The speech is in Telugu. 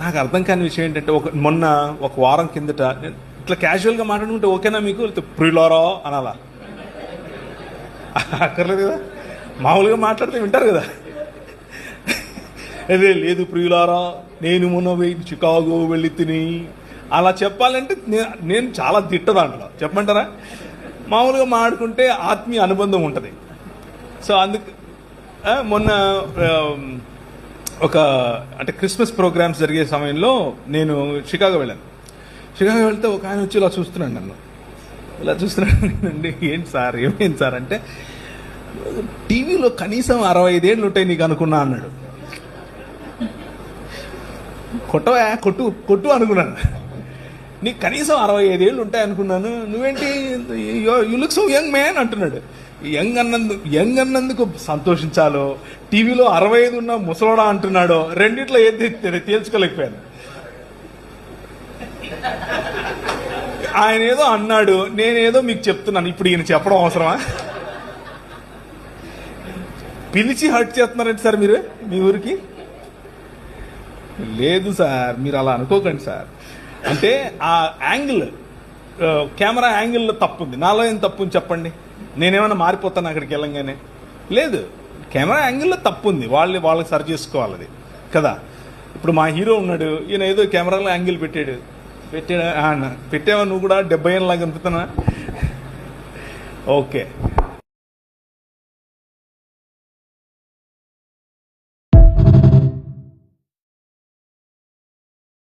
నాకు అర్థం కాని విషయం ఏంటంటే ఒక మొన్న ఒక వారం కిందట ఇట్లా క్యాజువల్గా మాట్లాడుకుంటే ఓకేనా మీకు? లేకపోతే ప్రియులారా అనాలా? అక్కర్లేదు కదా. మామూలుగా మాట్లాడితే వింటారు కదా. అదే లేదు ప్రియులారా నేను మొన్న చికాగో వెళ్ళి తిని. అలా చెప్పాలంటే నేను చాలా తిట్ట దాంట్లో చెప్పమంటారా? మామూలుగా మాట్లాడుకుంటే ఆత్మీయ అనుబంధం ఉంటుంది. సో అందుకు మొన్న ఒక అంటే క్రిస్మస్ ప్రోగ్రామ్స్ జరిగే సమయంలో నేను షికాగో వెళ్ళాను. షికాగో వెళ్తే ఒక ఆయన వచ్చి ఇలా చూస్తున్నాడు నన్ను. ఇలా చూస్తున్నాను ఏంటి సార్ ఏమేంటి సార్? అంటే టీవీలో కనీసం అరవై ఐదేళ్ళు ఉంటాయి నీకు అనుకున్నా అన్నాడు. కొట్టవా? కొట్టు కొట్టు అనుకున్నాను. నీకు కనీసం అరవై ఐదేళ్ళు ఉంటాయి అనుకున్నాను. నువ్వేంటి? You look so young man అంటున్నాడు. యంగ్ అన్నందు యంగ్ అన్నందుకు సంతోషించాలో? టీవీలో అరవై ఐదు ఉన్న ముసలోడా అంటున్నాడో? రెండిట్లో ఏది తేల్చుకోలేకపోయాను. ఆయన ఏదో అన్నాడు. నేనేదో మీకు చెప్తున్నాను. ఇప్పుడు ఈయన చెప్పడం అవసరమా? పిలిచి హర్ట్ చేస్తున్నారండి సార్ మీరు? మీ ఊరికి? లేదు సార్. మీరు అలా అనుకోకండి సార్. అంటే ఆ యాంగిల్ కెమెరా యాంగిల్లో తప్పు ఉంది నాలో ఏం తప్పు ఉంది చెప్పండి? నేనేమైనా మారిపోతాను అక్కడికి వెళ్ళంగానే? లేదు. కెమెరా యాంగిల్లో తప్పు ఉంది వాళ్ళు వాళ్ళకి సరి చేసుకోవాలి అది. కదా? ఇప్పుడు మా హీరో ఉన్నాడు. ఈయన ఏదో కెమెరాలో యాంగిల్ పెట్టాడు. పెట్టాడు? పెట్టావా నువ్వు కూడా? డెబ్బై ఏళ్ళ లాగా ఓకే.